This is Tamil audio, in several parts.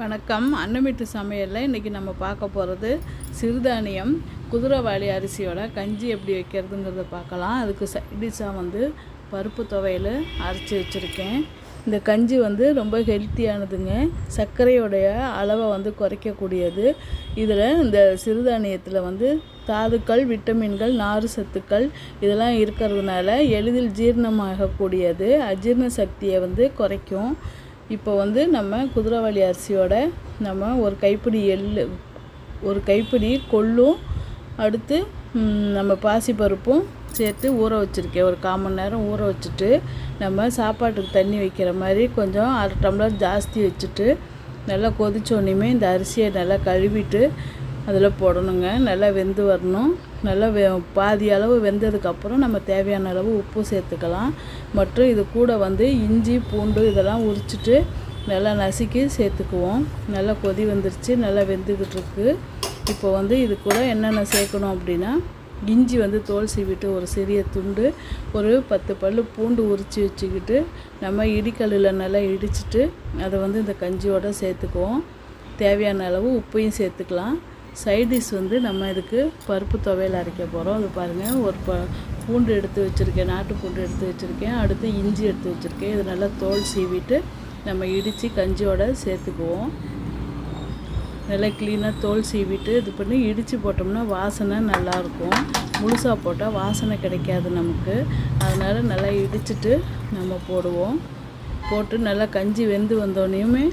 வணக்கம். அன்னமிட்டு சமையலில் இன்றைக்கி நம்ம பார்க்க போகிறது சிறுதானியம் குதிரைவாளி அரிசியோட கஞ்சி எப்படி வைக்கிறதுங்கிறத பார்க்கலாம். அதுக்கு சைடிஷாக வந்து பருப்பு துவையல் அரைச்சி வச்சுருக்கேன். இந்த கஞ்சி வந்து ரொம்ப ஹெல்த்தியானதுங்க சர்க்கரையோடைய அளவை வந்து குறைக்கக்கூடியது. இதில் இந்த சிறுதானியத்தில் வந்து தாதுக்கள் விட்டமின்கள் நாறு சத்துக்கள் இதெல்லாம் இருக்கிறதுனால எளிதில் ஜீரணமாகக்கூடியது. அஜீர்ண சக்தியை வந்து குறைக்கும். இப்போ வந்து நம்ம குதிரைவாளி அரிசியோட நம்ம ஒரு கைப்பிடி எள்ளு ஒரு கைப்பிடி கொள்ளும் அடுத்து நம்ம பாசிப்பருப்பும் சேர்த்து ஊற வச்சுருக்கேன். ஒரு கால் மணி நேரம் ஊற வச்சுட்டு நம்ம சாப்பாட்டுக்கு தண்ணி வைக்கிற மாதிரி கொஞ்சம் அரை டம்ளர் ஜாஸ்தி வச்சுட்டு நல்லா கொதிச்சோடனையுமே இந்த அரிசியை நல்லா கழுவிட்டு அதில் போடணுங்க. நல்லா வெந்து வரணும். நல்லா வெ பாதி அளவு வெந்ததுக்கப்புறம் நம்ம தேவையான அளவு உப்பு சேர்த்துக்கலாம். மற்றும் இது கூட வந்து இஞ்சி பூண்டு இதெல்லாம் உரிச்சிட்டு நல்லா நசுக்கி சேர்த்துக்குவோம். நல்லா கொதி வந்துருச்சு. நல்லா வெந்துக்கிட்டு இருக்குது இப்போ வந்து இது கூட என்னென்ன சேர்க்கணும் அப்படின்னா இஞ்சி வந்து தோல் சீவிட்டு ஒரு சிறிய துண்டு ஒரு பத்து பல் பூண்டு உரித்து வச்சுக்கிட்டு நம்ம இடிக்கல்லில் நல்லா இடிச்சிட்டு அதை வந்து இந்த கஞ்சியோடு சேர்த்துக்குவோம். தேவையான அளவு உப்பையும் சேர்த்துக்கலாம். சைட் டிஷ் வந்து நம்ம இதுக்கு பருப்பு துவையல் அரைக்க போகிறோம் அது பாருங்கள் ஒரு ப பூண்டு எடுத்து வச்சுருக்கேன் நாட்டு பூண்டு எடுத்து வச்சுருக்கேன். அடுத்து இஞ்சி எடுத்து வச்சுருக்கேன். இது நல்லா தோல் சீவிட்டு நம்ம இடித்து கஞ்சியோட சேர்த்துக்குவோம். நல்லா க்ளீனாக தோல் சீவிட்டு இது பண்ணி இடித்து போட்டோம்னா வாசனை நல்லாயிருக்கும் முழுசாக போட்டால் வாசனை கிடைக்காது நமக்கு. அதனால் நல்லா இடிச்சிட்டு நம்ம போடுவோம். போட்டு நல்லா கஞ்சி வெந்து வந்தோடனையுமே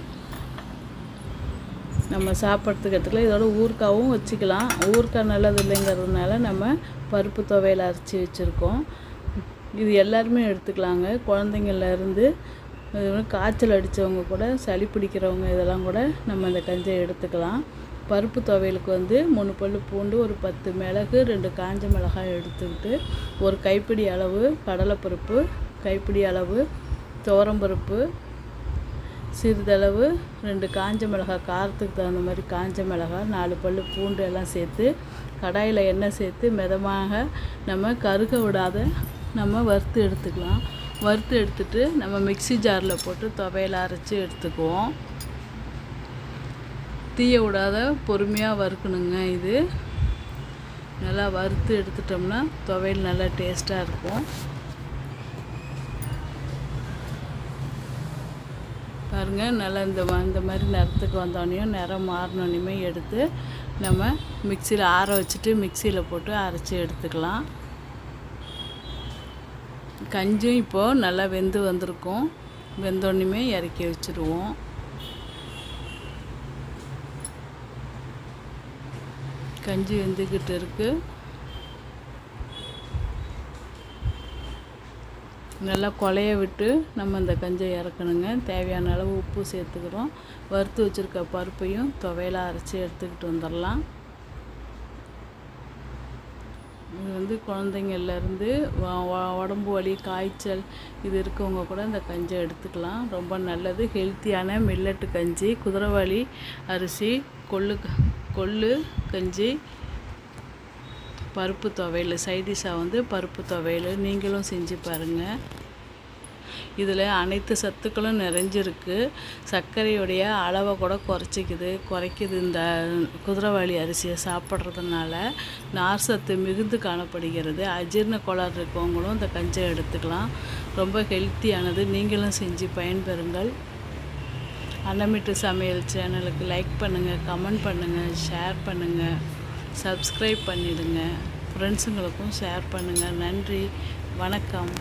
நம்ம சாப்பிட்றதுக்கு இடத்துல இதோட ஊறுக்காவும் வச்சுக்கலாம். ஊறுகாய் நல்லது இல்லைங்கிறதுனால நம்ம பருப்பு துவையில் அரைச்சி வச்சுருக்கோம். இது எல்லாருமே எடுத்துக்கலாங்க. குழந்தைங்கள்லேருந்து காய்ச்சல் அடித்தவங்க கூட சளி பிடிக்கிறவங்க இதெல்லாம் கூட நம்ம இந்த கஞ்சியை எடுத்துக்கலாம். பருப்பு துவையலுக்கு வந்து மூணு பல்லு பூண்டு ஒரு பத்து மிளகு ரெண்டு காஞ்ச மிளகாய் எடுத்துக்கிட்டு ஒரு கைப்பிடி அளவு கடலைப்பருப்பு கைப்பிடி அளவு துவரம்பருப்பு சிறிதளவு ரெண்டு காஞ்ச மிளகாய் காரத்துக்கு தகுந்த மாதிரி காஞ்ச மிளகாய் நாலு பல் பூண்டு எல்லாம் சேர்த்து கடாயில் எண்ணெய் சேர்த்து மிதமாக நம்ம கருக விடாத நம்ம வறுத்து எடுத்துக்கலாம். வறுத்து எடுத்துட்டு நம்ம மிக்ஸி ஜாரில் போட்டு துவையல் அரைச்சி எடுத்துக்குவோம். தீய விடாத பொறுமையாக வறுக்கணுங்க இது. நல்லா வறுத்து எடுத்துட்டோம்னா துவையல் நல்லா டேஸ்ட்டாக இருக்கும். பாருங்க நல்லா இந்த இந்த மாதிரி நிறத்துக்கு வந்தோடனையும் நிறம் மாறினோடனையுமே எடுத்து நம்ம மிக்சியில் ஆற வச்சுட்டு மிக்சியில் போட்டு அரைச்சி எடுத்துக்கலாம். கஞ்சும் இப்போது நல்லா வெந்து வந்திருக்கும். வெந்தோடனையுமே இறக்கி வச்சுருவோம். கஞ்சி வெந்துக்கிட்டு இருக்குது நல்லா கொலைய விட்டு நம்ம இந்த கஞ்சை இறக்கணுங்க. தேவையான அளவு உப்பு சேர்த்துக்கிறோம். வறுத்து வச்சுருக்க பருப்பையும் துவையலாக அரைச்சி எடுத்துக்கிட்டு வந்துடலாம். இது வந்து குழந்தைங்கள்லேருந்து உடம்பு வலி காய்ச்சல் இது இருக்கவங்க கூட இந்த கஞ்சை எடுத்துக்கலாம். ரொம்ப நல்லது. ஹெல்த்தியான மில்லட்டு கஞ்சி குதிரைவாளி அரிசி கொள்ளு கொள்ளு கஞ்சி பருப்பு துவையல் சைடிஷாக வந்து பருப்பு துவையல் நீங்களும் செஞ்சு பாருங்கள் இதில் அனைத்து சத்துக்களும் நிறைஞ்சிருக்கு. சர்க்கரையுடைய அளவை கூட குறைச்சிக்குது. குறைக்குது இந்த குதிரைவாளி அரிசியை சாப்பிட்றதுனால. நார் சத்து மிகுந்து காணப்படுகிறது. அஜீரண கோளாறு இருக்கவங்களும் இந்த கஞ்சை எடுத்துக்கலாம். ரொம்ப ஹெல்த்தியானது. நீங்களும் செஞ்சு பயன்பெறுங்கள். அன்னமிட்டு சமையல் சேனலுக்கு லைக் பண்ணுங்கள் கமெண்ட் பண்ணுங்கள் ஷேர் பண்ணுங்கள் சப்ஸ்கிரைப் பண்ணிவிடுங்க ஃப்ரெண்ட்ஸுங்களுக்கும் ஷேர் பண்ணுங்கள் நன்றி. வணக்கம்.